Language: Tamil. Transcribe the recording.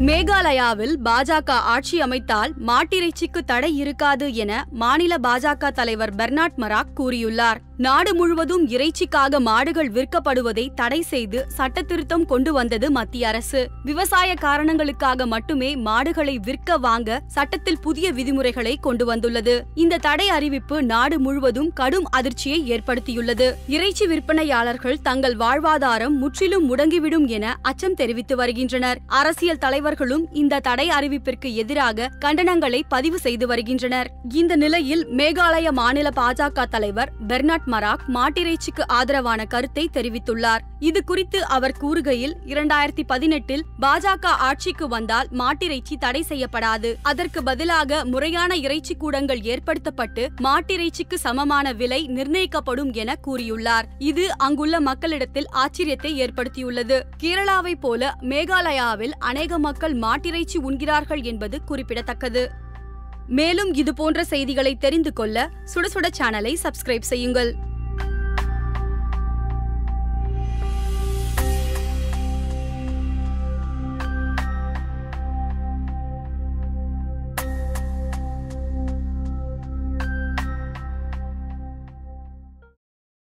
மேகாலயாவில் பாஜக ஆட்சி அமைத்தால் மாட்டிறைச்சிக்கு தடை இருக்காது என மாநில பாஜக தலைவர் பெர்னாட் மராக் கூறியுள்ளார். நாடு முழுவதும் இறைச்சிக்காக மாடுகள் விற்கப்படுவதை தடை செய்து சட்டத்திருத்தம் கொண்டு வந்தது மத்திய அரசு. விவசாய காரணங்களுக்காக மட்டுமே மாடுகளை விற்க வாங்க சட்டத்தில் புதிய விதிமுறைகளை கொண்டு வந்துள்ளது. இந்த தடை அறிவிப்பு நாடு முழுவதும் கடும் அதிர்ச்சியை ஏற்படுத்தியுள்ளது. இறைச்சி விற்பனையாளர்கள் தங்கள் வாழ்வாதாரம் முற்றிலும் முடங்கிவிடும் என அச்சம் தெரிவித்து வருகின்றனர். அரசியல் தலைவர்களும் இந்த தடை அறிவிப்பிற்கு எதிராக கண்டனங்களை பதிவு செய்து வருகின்றனர். இந்த நிலையில் மேகாலய மாநில பாஜக தலைவர் பெர்னாட் மராக் மாட்டிறைச்சிக்கு ஆதரவான கருத்தை தெரிவித்துள்ளார். இது குறித்து அவர் கூறுகையில் இரண்டாயிரத்தி பதினெட்டில் பாஜக ஆட்சிக்கு வந்தால் மாட்டிறைச்சி தடை செய்யப்படாது. அதற்கு பதிலாக முறையான இறைச்சி கூடங்கள் ஏற்படுத்தப்பட்டு மாட்டிறைச்சிக்கு சமமான விலை நிர்ணயிக்கப்படும் என கூறியுள்ளார். இது அங்குள்ள மக்களிடத்தில் ஆச்சரியத்தை ஏற்படுத்தியுள்ளது. கேரளாவை போல மேகாலயாவில் அநேக மக்கள் மாட்டிறைச்சி உண்கிறார்கள் என்பது குறிப்பிடத்தக்கது. மேலும் இதுபோன்ற செய்திகளை தெரிந்து கொள்ள சுட சேனலை சப்ஸ்கிரைப் செய்யுங்கள்.